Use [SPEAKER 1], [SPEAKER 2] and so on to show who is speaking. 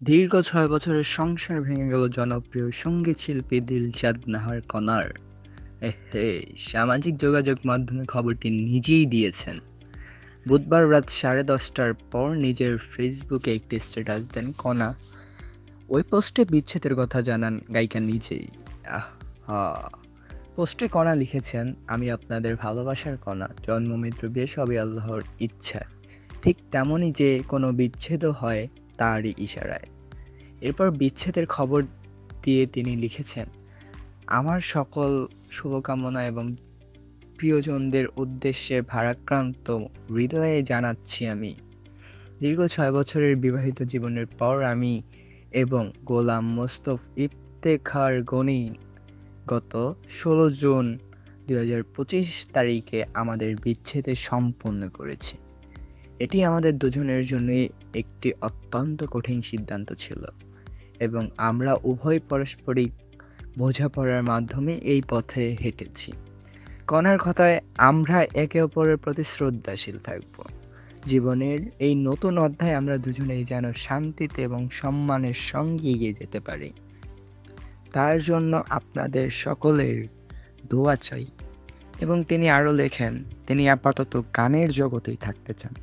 [SPEAKER 1] দীর্ঘ ছয় বছরের সংসার ভেঙে গেল জনপ্রিয় সংগীত শিল্পী দিলশাদ নাহার কনার হে, সামাজিক যোগাযোগ মাধ্যমে খবরটি নিজেই দিয়েছেন। বুধবার রাত সাড়ে দশটার পর নিজের ফেসবুকে একটি স্ট্যাটাস দেন কণা ওই পোস্টে বিচ্ছেদের কথা জানান গায়িকা নিজেই। আহা পোস্টে কণা লিখেছেন, আমি আপনাদের ভালোবাসার কণা জন্ম, মৃত্যু, বিয়ে সবই আল্লাহর ইচ্ছা। ঠিক তেমনই যে কোনো বিচ্ছেদও হয় তারই ইশারায়। এরপর বিচ্ছেদের খবর দিয়ে তিনি লিখেছেন, আমার সকল শুভকামনা এবং প্রিয়জনদের উদ্দেশ্যে ভারাক্রান্ত হৃদয়ে জানাচ্ছি আমি। দীর্ঘ ছয় বছরের বিবাহিত জীবনের পর আমি এবং গোলাম মোস্তফ ইফতেখার গনি গত ষোলো জুন দু হাজার পঁচিশ তারিখে আমাদের বিচ্ছেদে সম্পন্ন করেছি। এটি আমাদের দুজনের জন্যই একটি অত্যন্ত কঠিন সিদ্ধান্ত ছিল এবং আমরা উভয় পারস্পরিক বোঝাপড়ার মাধ্যমে এই পথে হেঁটেছি। কণার কথায় আমরা একে অপরের প্রতি শ্রদ্ধাশীল থাকব। জীবনের এই নতুন অধ্যায়ে আমরা দুজনেই যেন শান্তিতে এবং সম্মানের সঙ্গে এগিয়ে যেতে পারি। তার জন্য আপনাদের সকলের দোয়া চাই এবং তিনি আরও লেখেন, তিনি আপাতত গানের জগতেই থাকতে চান।